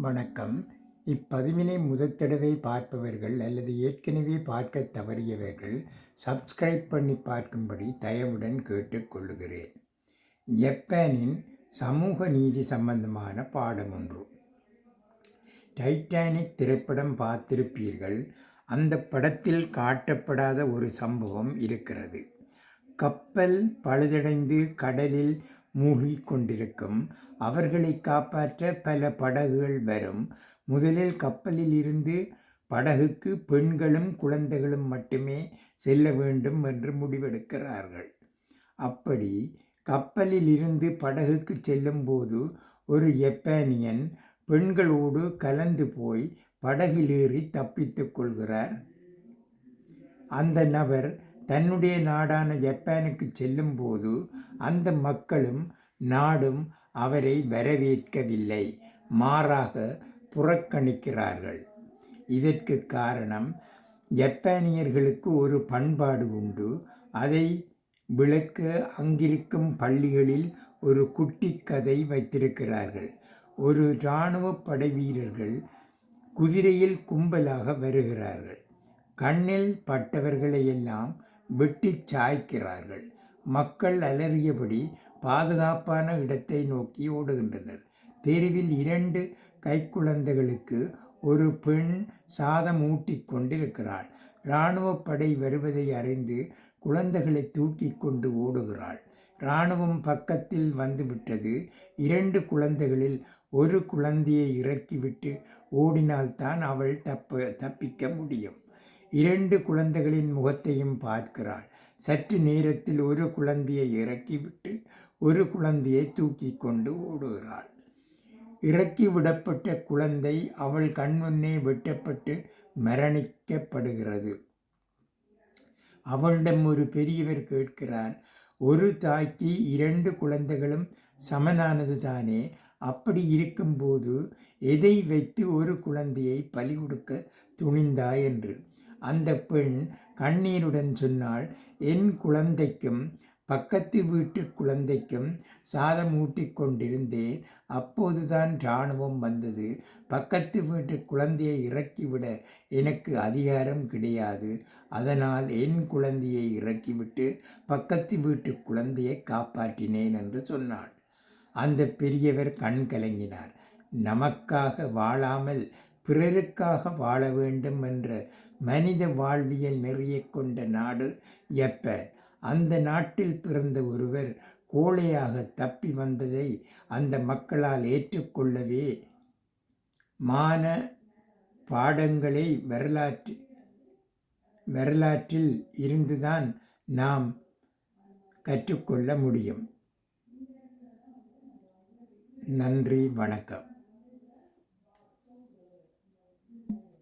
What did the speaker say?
வணக்கம். இப்பதிவினை முதற் தடவை பார்ப்பவர்கள் அல்லது ஏற்கனவே பார்க்க தவறியவர்கள் சப்ஸ்கிரைப் பண்ணி பார்க்கும்படி தயவுடன் கேட்டுக்கொள்ளுகிறேன் ஜப்பானின் சமூக நீதி சம்பந்தமான பாடம் ஒன்று. டைட்டானிக் திரைப்படம் பார்த்திருப்பீர்கள். அந்த படத்தில் காட்டப்படாத ஒரு சம்பவம் இருக்கிறது. கப்பல் பழுதடைந்து கடலில் மூழ்கிக் கொண்டிருக்கும் அவர்களை காப்பாற்ற பல படகுகள் வரும். முதலில் கப்பலில் இருந்து படகுக்கு பெண்களும் குழந்தைகளும் மட்டுமே செல்ல வேண்டும் என்று முடிவெடுக்கிறார்கள். அப்படி கப்பலில் இருந்து படகுக்கு செல்லும்போது ஒரு ஜப்பானியன் பெண்களோடு கலந்து போய் படகில் ஏறி தப்பித்துக் கொள்கிறார். அந்த நபர் தன்னுடைய நாடான ஜப்பானுக்கு செல்லும்போது அந்த மக்களும் நாடும் அவரை வரவேற்கவில்லை. மாறாக புறக்கணிக்கிறார்கள். இதற்கு காரணம் ஜப்பானியர்களுக்கு ஒரு பண்பாடு உண்டு. அதை விளக்க அங்கிருக்கும் பள்ளிகளில் ஒரு குட்டி கதை வைத்திருக்கிறார்கள். ஒரு இராணுவ படை வீரர்கள் குதிரையில் கும்பலாக வருகிறார்கள். கண்ணில் பட்டவர்களை எல்லாம் வெட்டி சாய்க்கிறார்கள். மக்கள் அலறியபடி பாதுகாப்பான இடத்தை நோக்கி ஓடுகின்றனர். தெருவில் இரண்டு கைக்குழந்தைகளுக்கு ஒரு பெண் சாதம் ஊட்டி கொண்டிருக்கிறாள். இராணுவ படை வருவதை அறிந்து குழந்தைகளை தூக்கி கொண்டு ஓடுகிறாள். இராணுவம் பக்கத்தில் வந்துவிட்டது. இரண்டு குழந்தைகளில் ஒரு குழந்தையை இறக்கிவிட்டு ஓடினால்தான் அவள் தப்ப தப்பிக்க முடியும். இரண்டு குழந்தைகளின் முகத்தையும் பார்க்கிறாள். சற்று நேரத்தில் ஒரு குழந்தையை இறக்கிவிட்டு ஒரு குழந்தையை தூக்கி கொண்டு ஓடுகிறாள். இறக்கி விடப்பட்ட குழந்தை அவள் கண்முன்னே வெட்டப்பட்டு மரணிக்கப்படுகிறது. அவளிடம் ஒரு பெரியவர் கேட்கிறார் ஒரு தாய்க்கு இரண்டு குழந்தைகளும் சமனானது தானே? அப்படி இருக்கும்போது எதை வைத்து ஒரு குழந்தையை பலி கொடுக்க துணிந்தாய்? என்று. அந்த பெண் கண்ணீருடன் சொன்னாள் என் குழந்தைக்கும் பக்கத்து வீட்டு குழந்தைக்கும் சாதம் ஊட்டி கொண்டிருந்தேன். அப்போதுதான் இராணுவம் வந்தது. பக்கத்து வீட்டு குழந்தையை இறக்கிவிட எனக்கு அதிகாரம் கிடையாது. அதனால் என் குழந்தையை இறக்கிவிட்டு பக்கத்து வீட்டு குழந்தையை காப்பாற்றினேன் என்று சொன்னாள். அந்த பெரியவர் கண் கலங்கினார். நமக்காக வாழாமல் பிறருக்காக வாழ வேண்டும் என்ற மனித வாழ்வியல் நிறைய கொண்ட நாடு ஜப்பான் அந்த நாட்டில் பிறந்த ஒருவர் கோழையாக தப்பி வந்ததை அந்த மக்களால் ஏற்றுக்கொள்ளவே மான பாடங்களை வரலாற்று வரலாற்றில் இருந்துதான் நாம் கற்றுக்கொள்ள முடியும். நன்றி வணக்கம்.